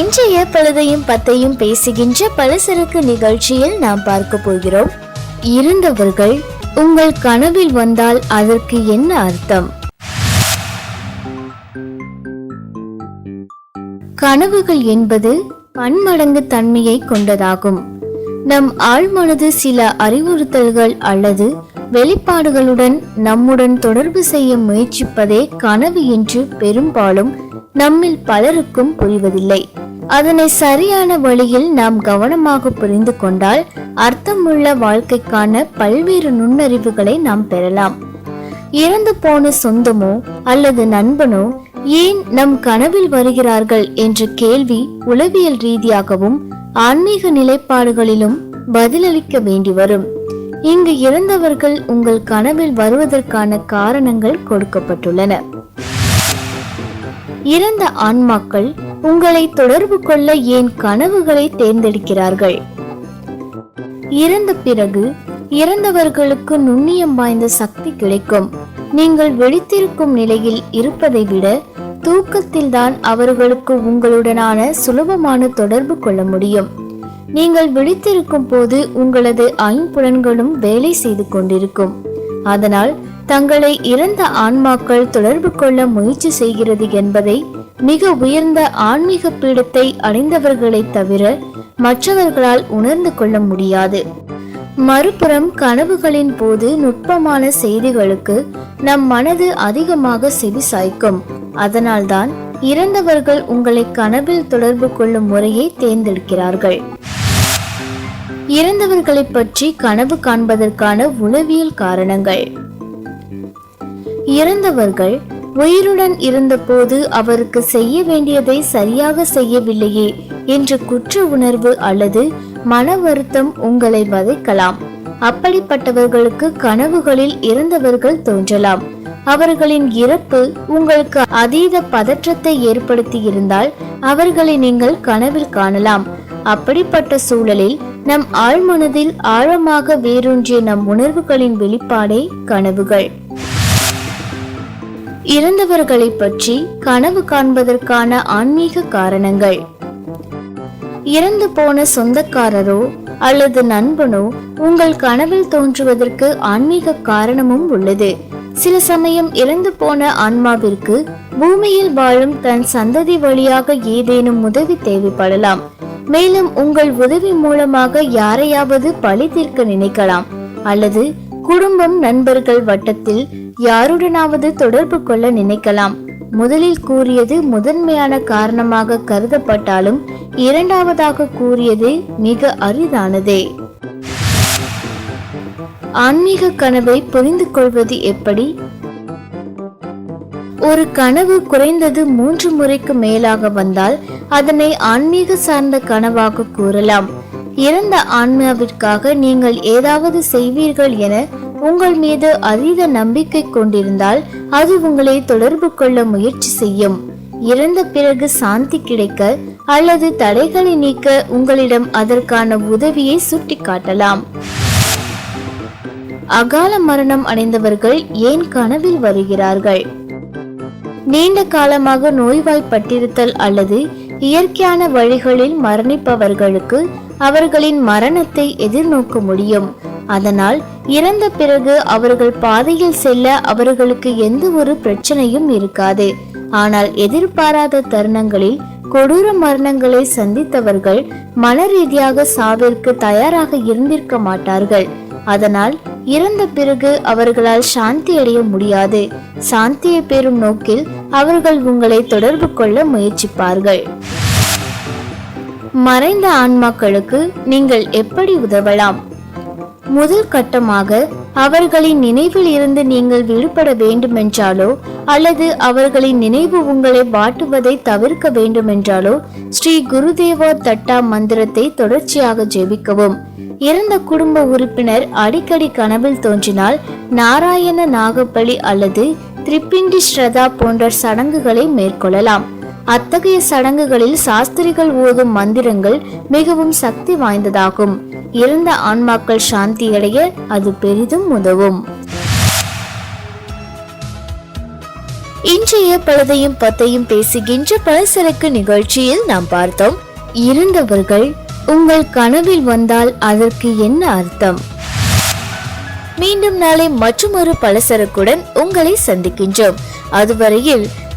இன்றைய பழுதையும் பத்தையும் பேசுகின்ற பலசரக்கு நிகழ்ச்சியில் நாம் பார்க்க போகிறோம். இருந்தவர்கள் உங்கள் கனவில் வந்தால் அதற்கு என்ன அர்த்தம்? கனவுகள் என்பது பன்மடங்கு தன்மையை கொண்டதாகும். நம் ஆழ்மனது சில அறிவுறுத்தல்கள் அல்லது வெளிப்பாடுகளுடன் நம்முடன் தொடர்பு செய்ய முயற்சிப்பதே கனவு என்று பெரும்பாலும் நம்மில் பலருக்கும் புரிவதில்லை. அதனை சரியான வழியில் நாம் கவனமாக புரிந்து கொண்டால் அர்த்தமுள்ள வாழ்க்கைக்கான பல்வேறு நுண்ணறிவுகளை நாம் பெறலாம். இறந்து போன சொந்தமோ அல்லது நண்பனோ ஏன் நம் கனவில் வருகிறார்கள் என்ற கேள்வி உளவியல் ரீதியாகவும் ஆன்மீக நிலைப்பாடுகளிலும் பதிலளிக்க வேண்டி வரும். இங்கு இறந்தவர்கள் உங்கள் கனவில் வருவதற்கான காரணங்கள் கொடுக்கப்பட்டுள்ளன. இறந்த ஆன்மாக்கள் உங்களை தொடர்பு கொள்ள ஏன் கனவுகளை தேர்ந்தெடுக்கிறார்கள்? இறந்த பிறகு இறந்தவர்களுக்கு நுண்ணியம் வாய்ந்த சக்தி கிடைக்கும். நீங்கள் வெடித்திருக்கும் நிலையில் இருப்பதை விட தூக்கத்தில்தான் அவர்களுக்கு உங்களுடனான சுலபமான தொடர்பு கொள்ள முடியும். நீங்கள் விழித்திருக்கும் போது உங்களது ஐம்புலன்களும் வேலை செய்து கொண்டிருக்கும். அதனால் தங்களை இறந்த ஆன்மாக்கள் தொடர்பு கொள்ள முயற்சி செய்கிறது என்பதை மிக உயர்ந்த ஆன்மீக பீடத்தை அடைந்தவர்களைத் தவிர மற்றவர்களால் உணர்ந்து கொள்ள முடியாது. மறுபுறம் கனவுகளின் போது நுட்பமான செய்திகளுக்கு நம் மனது அதிகமாக செவிசாய்க்கும். அதனால்தான் இறந்தவர்கள் உங்களை கனவில் தொடர்பு கொள்ளும் முறையை தேர்ந்தெடுக்கிறார்கள். இறந்தவர்களை பற்றி கனவு காண்பதற்கான உளவியல் காரணங்கள். இறந்தவர்கள் உயிருடன் இருந்தபோது அவருக்கு செய்ய வேண்டியதை சரியாக செய்யவில்லையே என்ற குற்ற உணர்வு அல்லது மன வருத்தம் உங்களை வதைக்கலாம். அப்படிப்பட்டவர்களுக்கு கனவுகளில் இறந்தவர்கள் தோன்றலாம். அவர்களின் இறப்பு உங்களுக்கு அதீத பதற்றத்தை ஏற்படுத்தி இருந்தால் அவர்களை நீங்கள் கனவில் காணலாம். அப்படிப்பட்ட சூழலில் நம் ஆழ்மனதில் ஆழமாக வேரூன்றிய நம் உணர்வுகளின் வெளிப்பாடே கனவுகள். இறந்தவர்களை பற்றி கனவு காண்பதற்கான ஆன்மீக காரணங்கள். இறந்து போன சொந்தக்காரரோ அல்லது நண்பனோ உங்கள் கனவில் தோன்றுவதற்கு ஆன்மீக காரணமும் உள்ளது. சில சமயம் இறந்து போன ஆன்மாவிற்கு பூமியில் வாழும் தன் சந்ததி வழியாக ஏதேனும் உதவி தேவைப்படலாம். மேலும் உங்கள் உதவி மூலமாக யாரையாவது பழி தீர்க்க நினைக்கலாம். அல்லது குடும்பம் நண்பர்கள் வட்டத்தில் யாருடனாவது தொடர்பு கொள்ள நினைக்கலாம். முதலில் கூறியது முதன்மையான காரணமாக கருதப்பட்டாலும் இரண்டாவதாக கூறியது மிக அரிதானதே. ஆன்மீக கனவை புரிந்து கொள்வது எப்படி? ஒரு கனவு குறைந்தது மூன்று முறைக்கு மேலாக வந்தால் அதனை ஆன்மீக சார்ந்த கனவாக கூறலாம். இறந்த ஆன்மாவிற்காக நீங்கள் ஏதாவது செய்வீர்கள் என உங்கள் மீது அதீத நம்பிக்கை கொண்டிருந்தால் அது உங்களை தொடர்பு கொள்ள முயற்சி செய்யும். இறந்த பிறகு சாந்தி கிடைக்க அல்லது தடைகளை நீக்க உங்களிடம் அதற்கான உதவியை சுட்டிக்காட்டலாம். அகால மரணம் அடைந்தவர்கள் ஏன் கனவில் வருகிறார்கள்? நீண்ட காலமாக நோய்வாய்ப்பட்டிருத்தல் அல்லது இயற்கையான வழிகளில் மரணிப்பவர்களுக்கு அவர்களின் மரணத்தை எதிர்நோக்க முடியும். அதனால் இறந்த பிறகு அவர்கள் பாதையில் செல்ல அவர்களுக்கு எந்த ஒரு பிரச்சனையும் இருக்காது. ஆனால் எதிர்பாராத தருணங்களில் கொடூர மரணங்களை சந்தித்தவர்கள் மன ரீதியாக சாவிற்கு தயாராக இருந்திருக்க மாட்டார்கள். அதனால் இறந்த பிறகு அவர்களால் சாந்தி அடைய முடியாது. சாந்தியை பெறும் நோக்கில் அவர்கள் உங்களை தொடர்பு கொள்ள முயற்சிப்பார்கள். மறைந்த ஆன்மாக்களுக்கு நீங்கள் எப்படி உதவலாம்? முதல் கட்டமாக அவர்களின் நினைவில் இருந்து நீங்கள் விடுபட வேண்டுமென்றாலோ அல்லது அவர்களின் நினைவு உங்களை வாட்டுவதை தவிர்க்க வேண்டுமென்றாலோ ஸ்ரீ குருதேவா தட்டா மந்திரத்தை தொடர்ச்சியாக ஜெபிக்கவும். இறந்த குடும்ப உறுப்பினர் அடிக்கடி கனவில் தோன்றினால் நாராயண நாகப்பலி அல்லது திரிப்பிண்டி ஸ்ரதா போன்ற சடங்குகளை மேற்கொள்ளலாம். அத்தகைய சடங்குகளில் சாஸ்திரிகள் ஓதும் மந்திரங்கள் மிகவும் சக்தி வாய்ந்ததாகும். இறந்த ஆன்மாக்கள் சாந்தியடைய அது பெரிதும் உதவும். இன்றைய பழுதையும் பத்தையும் பேசுகின்ற பலசரக்கு நிகழ்ச்சியில் நாம் பார்த்தோம். இருந்தவர்கள் உங்கள் கனவில் வந்தால் அதற்கு என்ன அர்த்தம்? மீண்டும் நாளை மற்றொரு பலசரக்குடன் உங்களை சந்திக்கின்றோம். அதுவரையில்